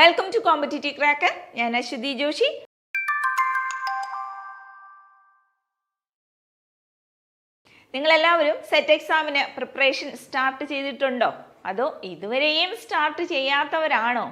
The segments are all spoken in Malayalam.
വെൽക്കം ടു കോമ്പറ്റേറ്റീവ് ക്രാക്കർ ഞാൻ അശ്വതി ജോഷി. നിങ്ങളെല്ലാവരും സെറ്റ് എക്സാമിന് പ്രിപ്പറേഷൻ സ്റ്റാർട്ട് ചെയ്തിട്ടുണ്ടോ? അതോ ഇതുവരെയും സ്റ്റാർട്ട് ചെയ്യാത്തവരാണോ?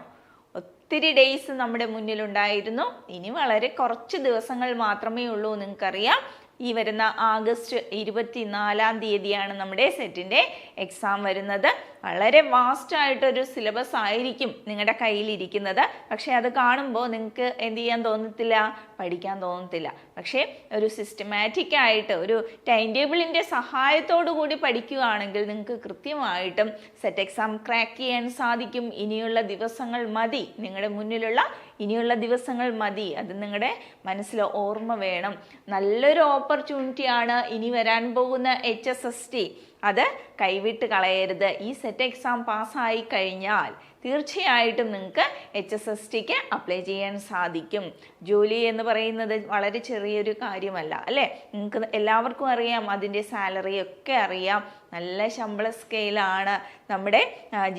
ഒത്തിരി ഡേയ്സ് നമ്മുടെ മുന്നിലുണ്ടായിരുന്നു. ഇനി വളരെ കുറച്ച് ദിവസങ്ങൾ മാത്രമേ ഉള്ളൂ നിങ്ങൾക്കറിയാം. ഈ വരുന്ന ആഗസ്റ്റ് ഇരുപത്തിനാലാം തീയതിയാണ് നമ്മുടെ സെറ്റിന്റെ എക്സാം വരുന്നത്. വളരെ വാസ്റ്റ് ആയിട്ടൊരു സിലബസ് ആയിരിക്കും നിങ്ങളുടെ കയ്യിലിരിക്കുന്നത്. പക്ഷേ അത് കാണുമ്പോൾ നിങ്ങൾക്ക് എന്ത് ചെയ്യാൻ തോന്നത്തില്ല? പഠിക്കാൻ തോന്നത്തില്ല. പക്ഷേ ഒരു സിസ്റ്റമാറ്റിക് ആയിട്ട് ഒരു ടൈം ടേബിളിന്റെ സഹായത്തോടു കൂടി പഠിക്കുകയാണെങ്കിൽ നിങ്ങൾക്ക് കൃത്യമായിട്ടും സെറ്റ് എക്സാം ക്രാക്ക് ചെയ്യാൻ സാധിക്കും. ഇനിയുള്ള ദിവസങ്ങൾ മതി നിങ്ങളുടെ മുന്നിലുള്ള ഇനിയുള്ള ദിവസങ്ങൾ മതി. അത് നിങ്ങളുടെ മനസ്സിൽ ഓർമ്മ വേണം. നല്ലൊരു ഓപ്പർച്യൂണിറ്റിയാണ് ഇനി വരാൻ പോകുന്ന എച്ച് എസ് എസ് ടി അത് കൈവിട്ട് കളയരുത്. ഈ സെറ്റ് എക്സാം പാസ്സായി കഴിഞ്ഞാൽ തീർച്ചയായിട്ടും നിങ്ങൾക്ക് എച്ച് എസ് എസ് ടിക്ക് അപ്ലൈ ചെയ്യാൻ സാധിക്കും. ജോലി എന്ന് പറയുന്നത് വളരെ ചെറിയൊരു കാര്യമല്ല അല്ലേ? നിങ്ങൾക്ക് എല്ലാവർക്കും അറിയാം അതിന്റെ സാലറി ഒക്കെ അറിയാം. നല്ല ശമ്പള സ്കെയിലാണ് നമ്മുടെ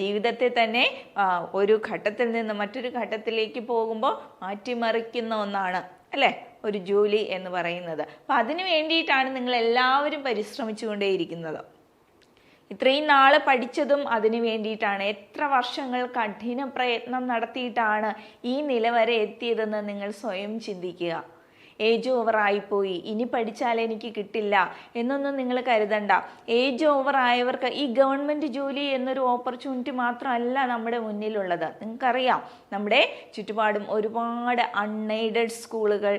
ജീവിതത്തെ തന്നെ ഒരു ഘട്ടത്തിൽ നിന്ന് മറ്റൊരു ഘട്ടത്തിലേക്ക് പോകുമ്പോൾ മാറ്റിമറിക്കുന്ന ഒന്നാണ് അല്ലേ? ഒരു ജോലി എന്ന് പറയുന്നത്. അപ്പം അതിനു വേണ്ടിയിട്ടാണ് നിങ്ങൾ എല്ലാവരും പരിശ്രമിച്ചുകൊണ്ടേയിരിക്കുന്നത്. ഇത്രയും നാൾ പഠിച്ചതും അതിനു വേണ്ടിയിട്ടാണ്. എത്ര വർഷങ്ങൾ കഠിന പ്രയത്നം നടത്തിയിട്ടാണ് ഈ നില വരെ എത്തിയതെന്ന് നിങ്ങൾ സ്വയം ചിന്തിക്കുക. ഏജ് ഓവർ ഓവറായിപ്പോയി ഇനി പഠിച്ചാൽ എനിക്ക് കിട്ടില്ല എന്നൊന്നും നിങ്ങൾ കരുതണ്ട. ഏജ് ഓവർ ആയവർക്ക് ഈ ഗവൺമെന്റ് ജോലി എന്നൊരു ഓപ്പർച്യൂണിറ്റി മാത്രമല്ല നമ്മുടെ മുന്നിലുള്ളത്. നിങ്ങൾക്കറിയാം നമ്മുടെ ചുറ്റുപാടും ഒരുപാട് അൺഎയ്ഡഡ് സ്കൂളുകൾ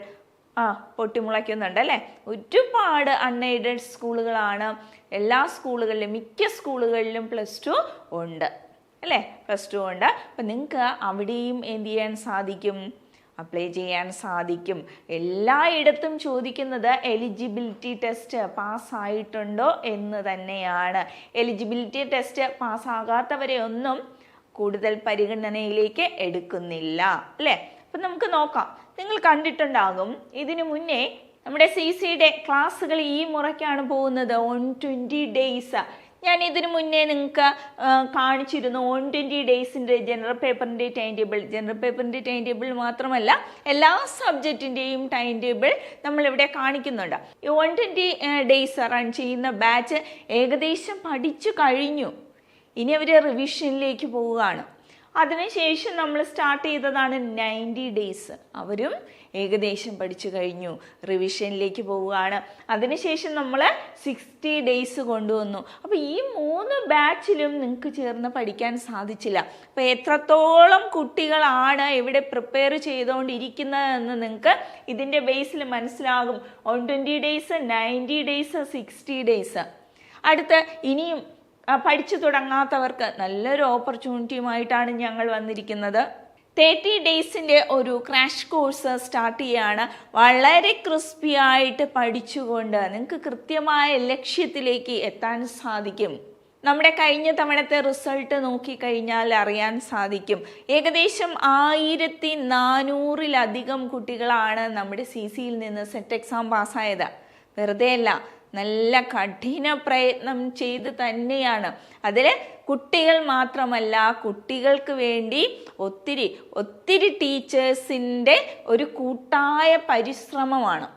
ആ പൊട്ടിമുളയ്ക്കുന്നുണ്ട് അല്ലേ ഒരുപാട് അൺഎയ്ഡഡ് സ്കൂളുകളാണ്. എല്ലാ സ്കൂളുകളിലും മിക്ക സ്കൂളുകളിലും പ്ലസ് ടു ഉണ്ട്. അല്ലേ? പ്ലസ് ടു ഉണ്ട്. അപ്പം നിങ്ങൾക്ക് അവിടെയും എന്ത് ചെയ്യാൻ സാധിക്കും? അപ്ലൈ ചെയ്യാൻ സാധിക്കും. എല്ലായിടത്തും ചോദിക്കുന്നത് എലിജിബിലിറ്റി ടെസ്റ്റ് പാസ്സായിട്ടുണ്ടോ എന്ന് തന്നെയാണ്. എലിജിബിലിറ്റി ടെസ്റ്റ് പാസ്സാകാത്തവരെ ഒന്നും കൂടുതൽ പരിഗണനയിലേക്ക് എടുക്കുന്നില്ല. അല്ലേ? അപ്പം നമുക്ക് നോക്കാം. നിങ്ങൾ കണ്ടിട്ടുണ്ടാകും. ഇതിനു മുന്നേ നമ്മുടെ സി സിയുടെ ക്ലാസ്സുകൾ ഈ മുറയ്ക്കാണ് പോകുന്നത്. ഓൺ ട്വന്റി ഡേയ്സ് ഞാൻ ഇതിനു മുന്നേ നിങ്ങൾക്ക് കാണിച്ചിരുന്നു ഓൺ ട്വന്റി ഡേയ്സിന്റെ ജനറൽ പേപ്പറിന്റെ ടൈം ടേബിൾ ജനറൽ പേപ്പറിന്റെ ടൈം ടേബിൾ മാത്രമല്ല എല്ലാ സബ്ജക്റ്റിന്റെയും ടൈം ടേബിൾ നമ്മളിവിടെ കാണിക്കുന്നുണ്ട്. ഈ ഓൺ ട്വന്റി ഡേയ്സ് റൺ ചെയ്യുന്ന ബാച്ച് ഏകദേശം പഠിച്ചു കഴിഞ്ഞു. ഇനി അവർ റിവിഷനിലേക്ക് പോവുകയാണ്. അതിനുശേഷം നമ്മൾ സ്റ്റാർട്ട് ചെയ്തതാണ് നയന്റി ഡേയ്സ് അവരും ഏകദേശം പഠിച്ചു കഴിഞ്ഞു. റിവിഷനിലേക്ക് പോവുകയാണ്. അതിനുശേഷം നമ്മൾ സിക്സ്റ്റി ഡേയ്സ് കൊണ്ടുവന്നു. അപ്പോൾ ഈ മൂന്ന് ബാച്ചിലും നിങ്ങൾക്ക് ചേർന്ന് പഠിക്കാൻ സാധിച്ചില്ല. അപ്പോൾ എത്രത്തോളം കുട്ടികളാണ് ഇവിടെ പ്രിപ്പയർ ചെയ്തുകൊണ്ടിരിക്കുന്നതെന്ന് നിങ്ങൾക്ക് ഇതിന്റെ ബേസിൽ മനസ്സിലാകും. One twenty days ninety days sixty days അടുത്ത് ഇനിയും പഠിച്ചു തുടങ്ങാത്തവർക്ക് നല്ലൊരു ഓപ്പർച്യൂണിറ്റിയുമായിട്ടാണ് ഞങ്ങൾ വന്നിരിക്കുന്നത്. തേർട്ടി ഡേയ്സിന്റെ ഒരു ക്രാഷ് കോഴ്സ് സ്റ്റാർട്ട് ചെയ്യാണ്. വളരെ ക്രിസ്പി ആയിട്ട് പഠിച്ചുകൊണ്ട് നിങ്ങൾക്ക് കൃത്യമായ ലക്ഷ്യത്തിലേക്ക് എത്താൻ സാധിക്കും. നമ്മുടെ കഴിഞ്ഞ തവണത്തെ റിസൾട്ട് നോക്കിക്കഴിഞ്ഞാൽ അറിയാൻ സാധിക്കും. ഏകദേശം ആയിരത്തി നാനൂറിലധികം കുട്ടികളാണ് നമ്മുടെ സി സിയിൽ നിന്ന് സെറ്റ് എക്സാം പാസ്സായത് വെറുതെ അല്ല നല്ല കഠിന പ്രയത്നം ചെയ്ത് തന്നെയാണ്. അതിൽ കുട്ടികൾ മാത്രമല്ല കുട്ടികൾക്ക് വേണ്ടി ഒത്തിരി ഒത്തിരി ടീച്ചേഴ്സിന്റെ ഒരു കൂട്ടായ പരിശ്രമമാണ്.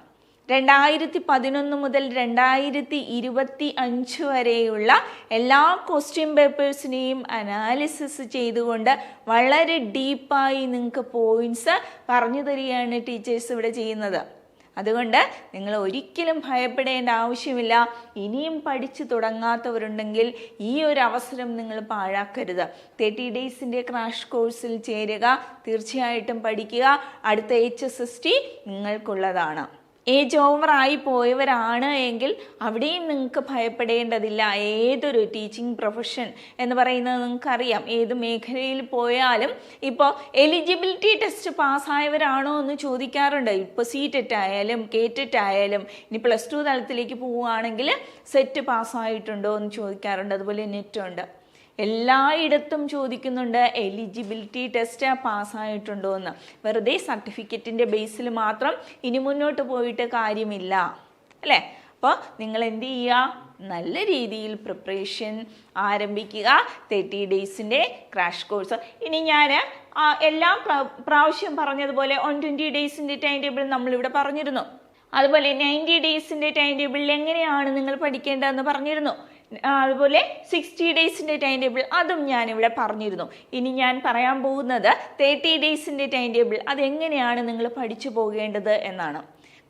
രണ്ടായിരത്തി പതിനൊന്ന് മുതൽ രണ്ടായിരത്തി ഇരുപത്തി അഞ്ച് വരെയുള്ള എല്ലാ ക്വസ്റ്റ്യൻ പേപ്പേഴ്സിനെയും അനാലിസിസ് ചെയ്തുകൊണ്ട് വളരെ ഡീപ്പായി നിങ്ങൾക്ക് പോയിന്റ്സ് പറഞ്ഞു തരികയാണ് ടീച്ചേഴ്സ് ഇവിടെ ചെയ്യുന്നത്. അതുകൊണ്ട് നിങ്ങൾ ഒരിക്കലും ഭയപ്പെടേണ്ട ആവശ്യമില്ല. ഇനിയും പഠിച്ചു തുടങ്ങാത്തവരുണ്ടെങ്കിൽ ഈ ഒരു അവസരം നിങ്ങൾ പാഴാക്കരുത്. തേർട്ടി ഡേയ്സിന്റെ ക്രാഷ് കോഴ്സിൽ ചേരുക. തീർച്ചയായിട്ടും പഠിക്കുക. അടുത്ത എച്ച് എസ് എസ് ടി നിങ്ങൾക്കുള്ളതാണ്. ഏജ് ഓവറായി പോയവരാണ് എങ്കിൽ അവിടെയും നിങ്ങൾക്ക് ഭയപ്പെടേണ്ടതില്ല. ഏതൊരു ടീച്ചിങ് പ്രൊഫഷൻ എന്ന് പറയുന്നത് നിങ്ങൾക്കറിയാം. ഏത് മേഖലയിൽ പോയാലും ഇപ്പോൾ എലിജിബിലിറ്റി ടെസ്റ്റ് പാസ്സായവരാണോ എന്ന് ചോദിക്കാറുണ്ട്. ഇപ്പോൾ സി ആയാലും കെ ആയാലും ഇനി പ്ലസ് ടു തലത്തിലേക്ക് പോവുകയാണെങ്കിൽ സെറ്റ് പാസ്സായിട്ടുണ്ടോ എന്ന് ചോദിക്കാറുണ്ട്. അതുപോലെ നെറ്റ് ഉണ്ട്. എല്ലായിടത്തും ചോദിക്കുന്നുണ്ട് എലിജിബിലിറ്റി ടെസ്റ്റ് പാസ്സായിട്ടുണ്ടോ എന്ന്? വെറുതെ സർട്ടിഫിക്കറ്റിന്റെ ബേസിൽ മാത്രം ഇനി മുന്നോട്ട് പോയിട്ട് കാര്യമില്ല. അല്ലേ? അപ്പോൾ നിങ്ങൾ എന്ത് ചെയ്യുക? നല്ല രീതിയിൽ പ്രിപ്പറേഷൻ ആരംഭിക്കുക. തേർട്ടി ഡേയ്സിന്റെ ക്രാഷ് കോഴ്സ് ഇനി ഞാൻ എല്ലാം എല്ലാ പ്ര- പ്രാവശ്യം പറഞ്ഞതുപോലെ ഓൺ ട്വന്റി ഡേയ്സിന്റെ ടൈം ടേബിൾ നമ്മളിവിടെ പറഞ്ഞിരുന്നു. അതുപോലെ നയന്റി ഡേയ്സിന്റെ ടൈം ടേബിളിൽ എങ്ങനെയാണ് നിങ്ങൾ പഠിക്കേണ്ടതെന്ന് പറഞ്ഞിരുന്നു. അതുപോലെ സിക്സ്റ്റി ഡേയ്സിന്റെ ടൈം ടേബിൾ അതും ഞാനിവിടെ പറഞ്ഞിരുന്നു. ഇനി ഞാൻ പറയാൻ പോകുന്നത് തേർട്ടി ഡേയ്സിന്റെ ടൈം ടേബിൾ അതെങ്ങനെയാണ് നിങ്ങൾ പഠിച്ചു പോകേണ്ടത് എന്നാണ്.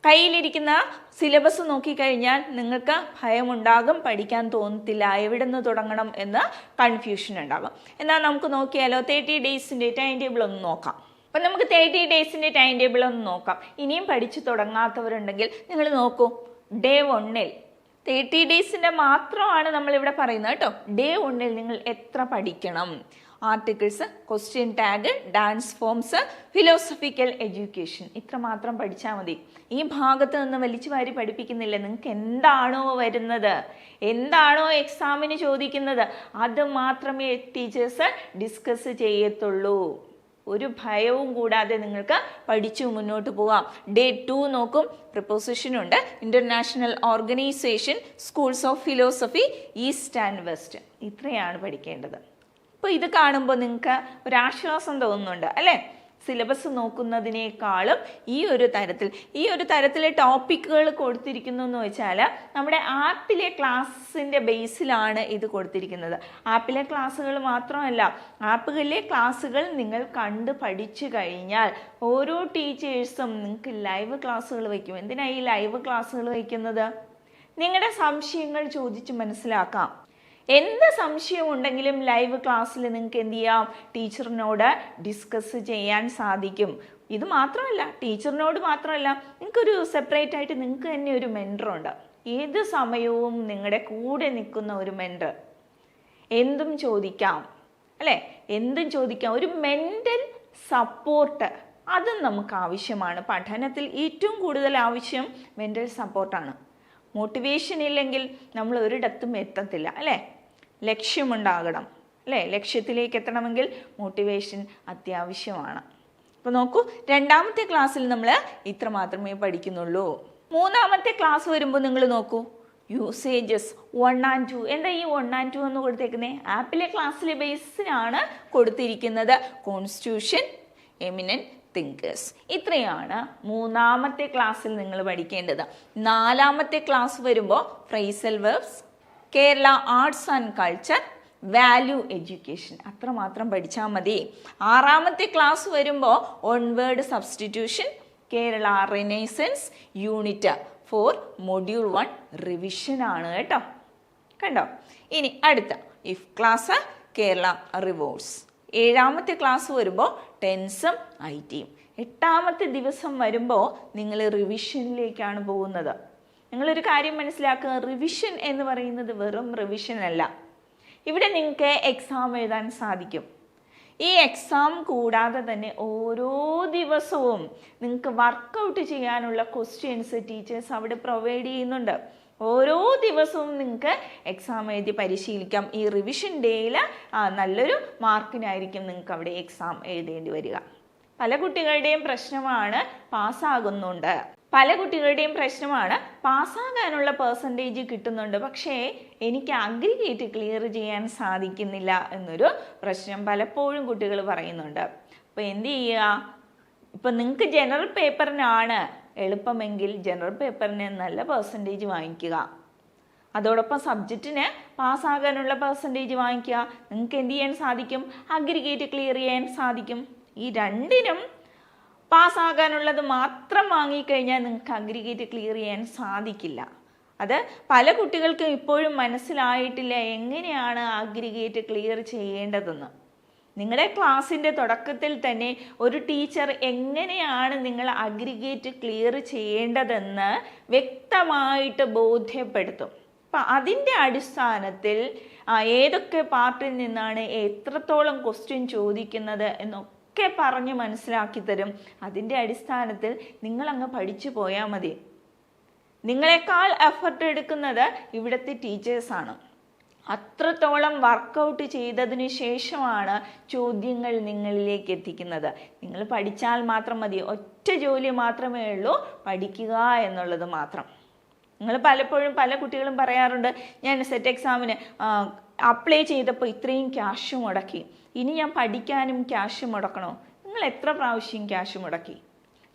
കയ്യിലിരിക്കുന്ന സിലബസ് നോക്കിക്കഴിഞ്ഞാൽ നിങ്ങൾക്ക് ഭയമുണ്ടാകും പഠിക്കാൻ തോന്നത്തില്ല എവിടെ നിന്ന് തുടങ്ങണം എന്ന് കൺഫ്യൂഷൻ ഉണ്ടാകും. എന്നാൽ നമുക്ക് നോക്കിയാലോ തേർട്ടി ഡേയ്സിന്റെ ടൈം ടേബിൾ ഒന്ന് നോക്കാം. അപ്പം നമുക്ക് തേർട്ടി ഡേയ്സിന്റെ ടൈം ടേബിൾ ഒന്ന് നോക്കാം. ഇനിയും പഠിച്ചു തുടങ്ങാത്തവരുണ്ടെങ്കിൽ നിങ്ങൾ നോക്കൂ ഡേ വണ്ണിൽ തേർട്ടി ഡേയ്സിന്റെ മാത്രമാണ് നമ്മളിവിടെ പറയുന്നത് കേട്ടോ. ഡേ വണ്ണിൽ നിങ്ങൾ എത്ര പഠിക്കണം? Articles question tag dance forms philosophical education ഇത്ര മാത്രം പഠിച്ചാൽ മതി. ഈ ഭാഗത്ത് നിന്ന് വലിച്ചു വാരി പഠിപ്പിക്കുന്നില്ല. നിങ്ങൾക്ക് എന്താണോ വരുന്നത്? എന്താണോ എക്സാമിന് ചോദിക്കുന്നത്? അത് മാത്രമേ ടീച്ചേഴ്സ് ഡിസ്കസ് ചെയ്യത്തുള്ളൂ. ഒരു ഭയവും കൂടാതെ നിങ്ങൾക്ക് പഠിച്ചു മുന്നോട്ട് പോകാം ഡേ ടു നോക്കും. പ്രപ്പോസിഷൻ ഉണ്ട്. International organisation schools of philosophy east and west ഇത്രയാണ് പഠിക്കേണ്ടത്. അപ്പോൾ ഇത് കാണുമ്പോൾ നിങ്ങൾക്ക് ഒരാശ്വാസം തോന്നുന്നുണ്ട് അല്ലേ? സിലബസ് നോക്കുന്നതിനേക്കാളും ഈ ഒരു തരത്തിൽ ഈ ഒരു തരത്തിലെ ടോപ്പിക്കുകൾ കൊടുത്തിരിക്കുന്നു എന്ന് വെച്ചാൽ നമ്മുടെ ആപ്പിലെ ക്ലാസ്സിന്റെ ബേസിലാണ് ഇത് കൊടുത്തിരിക്കുന്നത്. ആപ്പിലെ ക്ലാസ്സുകൾ മാത്രമല്ല ആപ്പുകളിലെ ക്ലാസ്സുകൾ നിങ്ങൾ കണ്ട് പഠിച്ചു കഴിഞ്ഞാൽ ഓരോ ടീച്ചേഴ്സും നിങ്ങൾക്ക് ലൈവ് ക്ലാസ്സുകൾ വയ്ക്കും. എന്തിനാണ് ഈ ലൈവ് ക്ലാസ്സുകൾ വയ്ക്കുന്നത്? നിങ്ങളുടെ സംശയങ്ങൾ ചോദിച്ച് മനസ്സിലാക്കാം. എന്ത് സംശയം ഉണ്ടെങ്കിലും ലൈവ് ക്ലാസ്സിൽ നിങ്ങൾക്ക് എന്ത് ചെയ്യാം? ടീച്ചറിനോട് ഡിസ്കസ് ചെയ്യാൻ സാധിക്കും. ഇത് മാത്രമല്ല ടീച്ചറിനോട് മാത്രമല്ല നിങ്ങൾക്കൊരു സെപ്പറേറ്റ് ആയിട്ട് നിങ്ങൾക്ക് തന്നെ ഒരു മെന്ററുണ്ട് ഏത് സമയവും നിങ്ങളുടെ കൂടെ നിൽക്കുന്ന ഒരു മെന്റർ എന്തും ചോദിക്കാം അല്ലേ? എന്തും ചോദിക്കാം. ഒരു മെന്റൽ സപ്പോർട്ട് അതും നമുക്ക് ആവശ്യമാണ്. പഠനത്തിൽ ഏറ്റവും കൂടുതൽ ആവശ്യം മെന്റൽ സപ്പോർട്ടാണ് മോട്ടിവേഷൻ ഇല്ലെങ്കിൽ നമ്മൾ ഒരിടത്തും എത്തത്തില്ല അല്ലേ? ലക്ഷ്യമുണ്ടാകണം. അല്ലേ? ലക്ഷ്യത്തിലേക്ക് എത്തണമെങ്കിൽ മോട്ടിവേഷൻ അത്യാവശ്യമാണ്. അപ്പോൾ നോക്കൂ രണ്ടാമത്തെ ക്ലാസ്സിൽ നമ്മൾ ഇത്ര മാത്രമേ പഠിക്കുന്നുള്ളൂ. മൂന്നാമത്തെ ക്ലാസ് വരുമ്പോൾ നിങ്ങൾ നോക്കൂ യൂസേജസ് വൺ ആൻഡ് ടു എന്താ ഈ വൺ ആൻഡ് ടു എന്ന് കൊടുത്തേക്കുന്നത് ആപ്പിലെ ക്ലാസ്സിലെ ബേസിനാണ് കൊടുത്തിരിക്കുന്നത് കോൺസ്റ്റിറ്റ്യൂഷൻ എമിനന്റ് തിങ്കേഴ്സ് ഇത്രയാണ് മൂന്നാമത്തെ ക്ലാസ്സിൽ നിങ്ങൾ പഠിക്കേണ്ടത്. നാലാമത്തെ ക്ലാസ് വരുമ്പോൾ phrasal verbs Kerala arts and culture value education. അത്രമാത്രം പഠിച്ചാൽ മതി. ആറാമത്തെ ക്ലാസ് വരുമ്പോൾ one word substitution Kerala renaissance unit four module one revision ആണ് കേട്ടോ. കണ്ടോ? ഇനി അടുത്ത ഇഫ് ക്ലാസ് കേരള റിവോഴ്സ് ഏഴാമത്തെ ക്ലാസ് വരുമ്പോൾ ടെൻസും ഐ ടിയും എട്ടാമത്തെ ദിവസം വരുമ്പോൾ നിങ്ങൾ റിവിഷനിലേക്കാണ് പോകുന്നത്. നിങ്ങളൊരു കാര്യം മനസ്സിലാക്കുക. റിവിഷൻ എന്ന് പറയുന്നത് വെറും റിവിഷൻ അല്ല. ഇവിടെ നിങ്ങൾക്ക് എക്സാം എഴുതാൻ സാധിക്കും. ഈ എക്സാം കൂടാതെ തന്നെ ഓരോ ദിവസവും നിങ്ങൾക്ക് വർക്കൗട്ട് ചെയ്യാനുള്ള ക്വസ്റ്റ്യൻസ് ടീച്ചേഴ്സ് അവിടെ പ്രൊവൈഡ് ചെയ്യുന്നുണ്ട്. ഓരോ ദിവസവും നിങ്ങൾക്ക് എക്സാം എഴുതി പരിശീലിക്കാം. ഈ റിവിഷൻ ഡേയിൽ നല്ലൊരു മാർക്കിനായിരിക്കും നിങ്ങൾക്ക് അവിടെ എക്സാം എഴുതേണ്ടി വരിക. പല കുട്ടികളുടെയും പ്രശ്നമാണ് പാസ്സാകുന്നുണ്ട് പല കുട്ടികളുടെയും പ്രശ്നമാണ്. പാസ്സാകാനുള്ള പേഴ്സന്റേജ് കിട്ടുന്നുണ്ട്. പക്ഷേ എനിക്ക് അഗ്രിഗേറ്റ് ക്ലിയർ ചെയ്യാൻ സാധിക്കുന്നില്ല എന്നൊരു പ്രശ്നം പലപ്പോഴും കുട്ടികൾ പറയുന്നുണ്ട്. അപ്പോൾ എന്ത് ചെയ്യുക? ഇപ്പം നിങ്ങൾക്ക് ജനറൽ പേപ്പറിനാണ് എളുപ്പമെങ്കിൽ ജനറൽ പേപ്പറിന് നല്ല പേഴ്സന്റേജ് വാങ്ങിക്കുക. അതോടൊപ്പം സബ്ജക്റ്റിന് പാസ്സാകാനുള്ള പെർസെന്റേജ് വാങ്ങിക്കുക. നിങ്ങൾക്ക് എന്ത് ചെയ്യാൻ സാധിക്കും? അഗ്രിഗേറ്റ് ക്ലിയർ ചെയ്യാൻ സാധിക്കും. ഈ രണ്ടിനും പാസ്സാകാനുള്ളത് മാത്രം വാങ്ങിക്കഴിഞ്ഞാൽ നിങ്ങൾക്ക് അഗ്രിഗേറ്റ് ക്ലിയർ ചെയ്യാൻ സാധിക്കില്ല. അത് പല കുട്ടികൾക്കും ഇപ്പോഴും മനസ്സിലായിട്ടില്ല എങ്ങനെയാണ് അഗ്രിഗേറ്റ് ക്ലിയർ ചെയ്യേണ്ടതെന്ന്. നിങ്ങളുടെ ക്ലാസ്സിന്റെ തുടക്കത്തിൽ തന്നെ ഒരു ടീച്ചർ എങ്ങനെയാണ് നിങ്ങൾ അഗ്രിഗേറ്റ് ക്ലിയർ ചെയ്യേണ്ടതെന്ന് വ്യക്തമായിട്ട് ബോധ്യപ്പെടുത്തും. അപ്പം അതിന്റെ അടിസ്ഥാനത്തിൽ ഏതൊക്കെ പാർട്ടിൽ നിന്നാണ് എത്രത്തോളം ക്വസ്റ്റ്യൻ ചോദിക്കുന്നത് എന്നൊക്കെ പറഞ്ഞ് മനസ്സിലാക്കി തരും. അതിന്റെ അടിസ്ഥാനത്തിൽ നിങ്ങൾ അങ്ങ് പഠിച്ചു പോയാൽ മതി. നിങ്ങളെക്കാൾ എഫർട്ട് എടുക്കുന്നത് ഇവിടുത്തെ ടീച്ചേഴ്സാണ് അത്രത്തോളം വർക്കൗട്ട് ചെയ്തതിന് ശേഷമാണ് ചോദ്യങ്ങൾ നിങ്ങളിലേക്ക് എത്തിക്കുന്നത്. നിങ്ങൾ പഠിച്ചാൽ മാത്രം മതി. ഒറ്റ ജോലി മാത്രമേ ഉള്ളൂ. പഠിക്കുക എന്നുള്ളത് മാത്രം. നിങ്ങൾ പലപ്പോഴും പല കുട്ടികളും പറയാറുണ്ട് ഞാൻ സെറ്റ് എക്സാമിന് അപ്ലൈ ചെയ്തപ്പോൾ ഇത്രയും ക്യാഷ് മുടക്കി. ഇനി ഞാൻ പഠിക്കാനും ക്യാഷ് മുടക്കണോ? നിങ്ങൾ എത്ര പ്രാവശ്യം ക്യാഷ് മുടക്കി?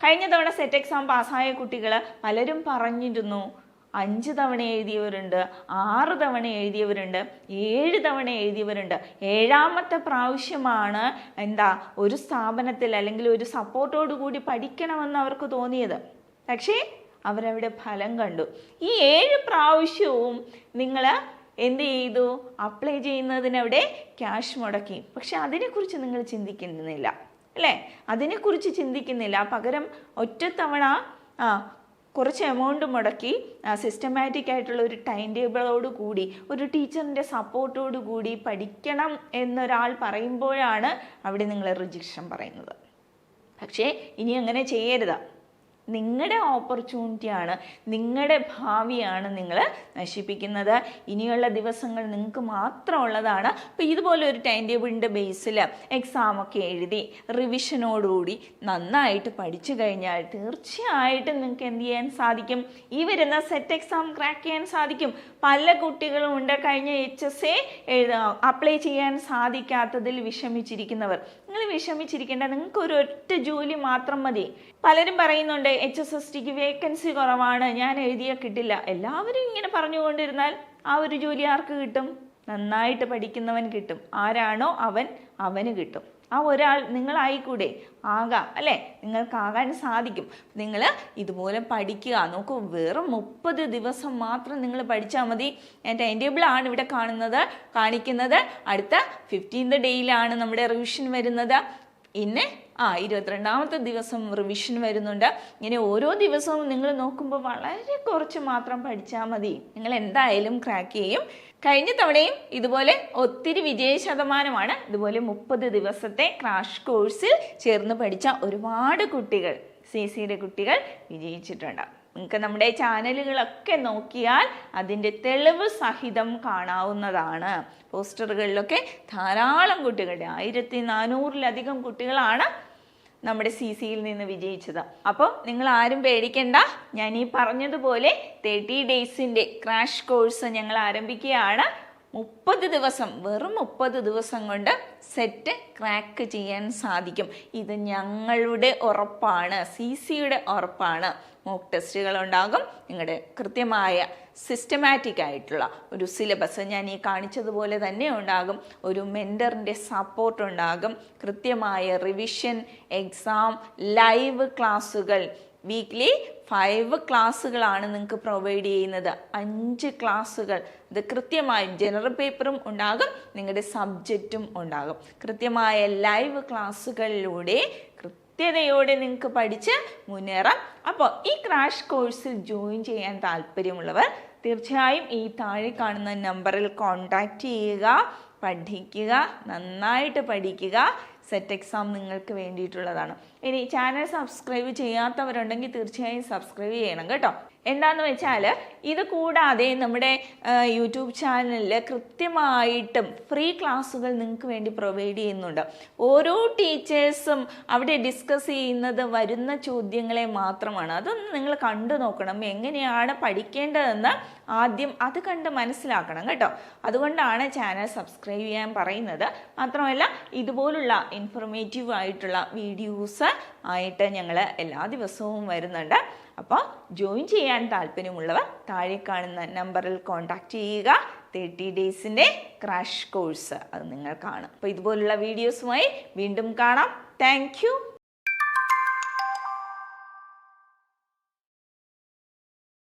കഴിഞ്ഞ തവണ സെറ്റ് എക്സാം പാസ്സായ കുട്ടികൾ പലരും പറഞ്ഞിരുന്നു അഞ്ച് തവണ എഴുതിയവരുണ്ട് ആറ് തവണ എഴുതിയവരുണ്ട് ഏഴ് തവണ എഴുതിയവരുണ്ട്. ഏഴാമത്തെ പ്രാവശ്യമാണ് എന്താ ഒരു സ്ഥാപനത്തിൽ അല്ലെങ്കിൽ ഒരു സപ്പോർട്ടോടു കൂടി പഠിക്കണമെന്ന് അവർക്ക് തോന്നിയത്. പക്ഷേ അവരവിടെ ഫലം കണ്ടു. ഈ ഏഴ് പ്രാവശ്യവും നിങ്ങൾ എന്ത് ചെയ്തു? അപ്ലൈ ചെയ്യുന്നതിനവിടെ ക്യാഷ് മുടക്കി. പക്ഷെ അതിനെക്കുറിച്ച് നിങ്ങൾ ചിന്തിക്കുന്നില്ല. അല്ലേ? അതിനെക്കുറിച്ച് ചിന്തിക്കുന്നില്ല. പകരം ഒറ്റത്തവണ കുറച്ച് എമൗണ്ട് മുടക്കി സിസ്റ്റമാറ്റിക് ആയിട്ടുള്ള ഒരു ടൈം ടേബിളോട് കൂടി ഒരു ടീച്ചറിന്റെ സപ്പോർട്ടോട് കൂടി പഠിക്കണം എന്നൊരാൾ പറയുമ്പോഴാണ് അവിടെ നിങ്ങൾ റിജക്ഷൻ പറയുന്നത്. പക്ഷേ ഇനി അങ്ങനെ ചെയ്യരുത്. നിങ്ങളുടെ ഓപ്പർച്യൂണിറ്റിയാണ് നിങ്ങളുടെ ഭാവിയാണ് നിങ്ങൾ നശിപ്പിക്കുന്നത്. ഇനിയുള്ള ദിവസങ്ങൾ നിങ്ങൾക്ക് മാത്രമുള്ളതാണ്. അപ്പോൾ ഇതുപോലെ ഒരു ടൈം ടേബിളിന്റെ ബേസിൽ എക്സാമൊക്കെ എഴുതി റിവിഷനോടുകൂടി നന്നായിട്ട് പഠിച്ചു കഴിഞ്ഞാൽ തീർച്ചയായിട്ടും നിങ്ങൾക്ക് എന്ത് ചെയ്യാൻ സാധിക്കും? ഈ വരുന്ന സെറ്റ് എക്സാം ക്രാക്ക് ചെയ്യാൻ സാധിക്കും. പല കുട്ടികളും ഉണ്ട്. കഴിഞ്ഞ എച്ച് എസ് എ എഴുതാ അപ്ലൈ ചെയ്യാൻ സാധിക്കാത്തതിൽ വിഷമിച്ചിരിക്കുന്നവർ. നിങ്ങൾ വിഷമിച്ചിരിക്കേണ്ട നിങ്ങൾക്ക് ഒരു ഒറ്റ ജോലി മാത്രം മതി. പലരും പറയുന്നുണ്ട് എച്ച് എസ് എസ് ടിക്ക് വേക്കൻസി കുറവാണ് ഞാൻ എഴുതിയാൽ കിട്ടില്ല. എല്ലാവരും ഇങ്ങനെ പറഞ്ഞുകൊണ്ടിരുന്നാൽ ആ ഒരു ജോലി ആർക്ക് കിട്ടും? നന്നായിട്ട് പഠിക്കുന്നവൻ കിട്ടും. ആരാണോ അവൻ അവന് കിട്ടും. ആ ഒരാൾ നിങ്ങളായിക്കൂടെ? ആകാം. അല്ലേ? നിങ്ങൾക്കാകാൻ സാധിക്കും. നിങ്ങൾ ഇതുപോലെ പഠിക്കുക. നോക്കൂ വെറും മുപ്പത് ദിവസം മാത്രം നിങ്ങൾ പഠിച്ചാൽ മതി. ടൈം ആണ് ഇവിടെ കാണുന്നത് കാണിക്കുന്നത്. അടുത്ത ഫിഫ്റ്റീൻത് ഡേയിലാണ് നമ്മുടെ റിവിഷൻ വരുന്നത്. ഇന്ന് ആ ഇരുപത്തിരണ്ടാമത്തെ ദിവസം റിവിഷൻ വരുന്നുണ്ട്. ഇങ്ങനെ ഓരോ ദിവസവും നിങ്ങൾ നോക്കുമ്പോൾ വളരെ കുറച്ച് മാത്രം പഠിച്ചാൽ മതി. നിങ്ങൾ എന്തായാലും ക്രാക്ക് ചെയ്യും. കഴിഞ്ഞ തവണയും ഇതുപോലെ ഒത്തിരി വിജയ ശതമാനമാണ് ഇതുപോലെ മുപ്പത് ദിവസത്തെ ക്രാഷ് കോഴ്സിൽ ചേർന്ന് പഠിച്ച ഒരുപാട് കുട്ടികൾ സി സിയുടെ കുട്ടികൾ വിജയിച്ചിട്ടുണ്ട്. നിങ്ങൾക്ക് നമ്മുടെ ചാനലുകളൊക്കെ നോക്കിയാൽ അതിന്റെ തെളിവ് സഹിതം കാണാവുന്നതാണ്. പോസ്റ്ററുകളിലൊക്കെ ധാരാളം കുട്ടികളുടെ ആയിരത്തി നാനൂറിലധികം കുട്ടികളാണ് നമ്മുടെ സി സിയിൽ നിന്ന് വിജയിച്ചത്. അപ്പോൾ നിങ്ങൾ ആരും പേടിക്കണ്ട. ഞാൻ ഈ പറഞ്ഞതുപോലെ തേർട്ടി ഡേയ്സിന്റെ ക്രാഷ് കോഴ്സ് ഞങ്ങൾ ആരംഭിക്കുകയാണ്. മുപ്പത് ദിവസം വെറും മുപ്പത് ദിവസം കൊണ്ട് സെറ്റ് ക്രാക്ക് ചെയ്യാൻ സാധിക്കും. ഇത് ഞങ്ങളുടെ ഉറപ്പാണ്. സി സിയുടെ ഉറപ്പാണ്. മോക്ക് ടെസ്റ്റുകൾ ഉണ്ടാകും. നിങ്ങളുടെ കൃത്യമായ സിസ്റ്റമാറ്റിക് ആയിട്ടുള്ള ഒരു സിലബസ് ഞാൻ ഈ കാണിച്ചതുപോലെ തന്നെ ഉണ്ടാകും. ഒരു മെന്ററിന്റെ സപ്പോർട്ട് ഉണ്ടാകും. കൃത്യമായ റിവിഷൻ എക്സാം ലൈവ് ക്ലാസ്സുകൾ വീക്ക്ലി ഫൈവ് ക്ലാസ്സുകളാണ് നിങ്ങൾക്ക് പ്രൊവൈഡ് ചെയ്യുന്നത്. അഞ്ച് ക്ലാസ്സുകൾ ഇത് കൃത്യമായി ജനറൽ പേപ്പറും ഉണ്ടാകും. നിങ്ങളുടെ സബ്ജക്റ്റും ഉണ്ടാകും. കൃത്യമായ ലൈവ് ക്ലാസ്സുകളിലൂടെ കൃത്യതയോടെ നിങ്ങൾക്ക് പഠിച്ച് മുന്നേറാം. അപ്പോൾ ഈ ക്രാഷ് കോഴ്സിൽ ജോയിൻ ചെയ്യാൻ താല്പര്യമുള്ളവർ തീർച്ചയായും ഈ താഴെ കാണുന്ന നമ്പറിൽ കോൺടാക്റ്റ് ചെയ്യുക പഠിക്കുക നന്നായിട്ട് പഠിക്കുക. സെറ്റ് എക്സാം നിങ്ങൾക്ക് വേണ്ടിയിട്ടുള്ളതാണ്. ഇനി ചാനൽ സബ്സ്ക്രൈബ് ചെയ്യാത്തവരുണ്ടെങ്കിൽ തീർച്ചയായും സബ്സ്ക്രൈബ് ചെയ്യണം കേട്ടോ. എന്താന്ന് വെച്ചാൽ ഇത് കൂടാതെ നമ്മുടെ യൂട്യൂബ് ചാനലിൽ കൃത്യമായിട്ടും ഫ്രീ ക്ലാസ്സുകൾ നിങ്ങൾക്ക് വേണ്ടി പ്രൊവൈഡ് ചെയ്യുന്നുണ്ട്. ഓരോ ടീച്ചേഴ്സും അവിടെ ഡിസ്കസ് ചെയ്യുന്നത് വരുന്ന ചോദ്യങ്ങളെ മാത്രമാണ്. അതൊന്ന് നിങ്ങൾ കണ്ടു നോക്കണം. എങ്ങനെയാണ് പഠിക്കേണ്ടതെന്ന് ആദ്യം അത് കണ്ട് മനസ്സിലാക്കണം കേട്ടോ. അതുകൊണ്ടാണ് ചാനൽ സബ്സ്ക്രൈബ് ചെയ്യാൻ പറയുന്നത്. മാത്രമല്ല ഇതുപോലുള്ള ഇൻഫർമേറ്റീവ് ആയിട്ടുള്ള വീഡിയോസ് ആയിട്ട് ഞങ്ങൾ എല്ലാ ദിവസവും വരുന്നുണ്ട്. അപ്പോൾ ജോയിൻ ചെയ്യാൻ താല്പര്യമുള്ളവർ താഴെ കാണുന്ന നമ്പറിൽ കോൺടാക്റ്റ് ചെയ്യുക. തേർട്ടി ഡേയ്സിന്റെ ക്രാഷ് കോഴ്സ് അത് നിങ്ങൾ കാണും. അപ്പോൾ ഇതുപോലുള്ള വീഡിയോസുമായി വീണ്ടും കാണാം. താങ്ക്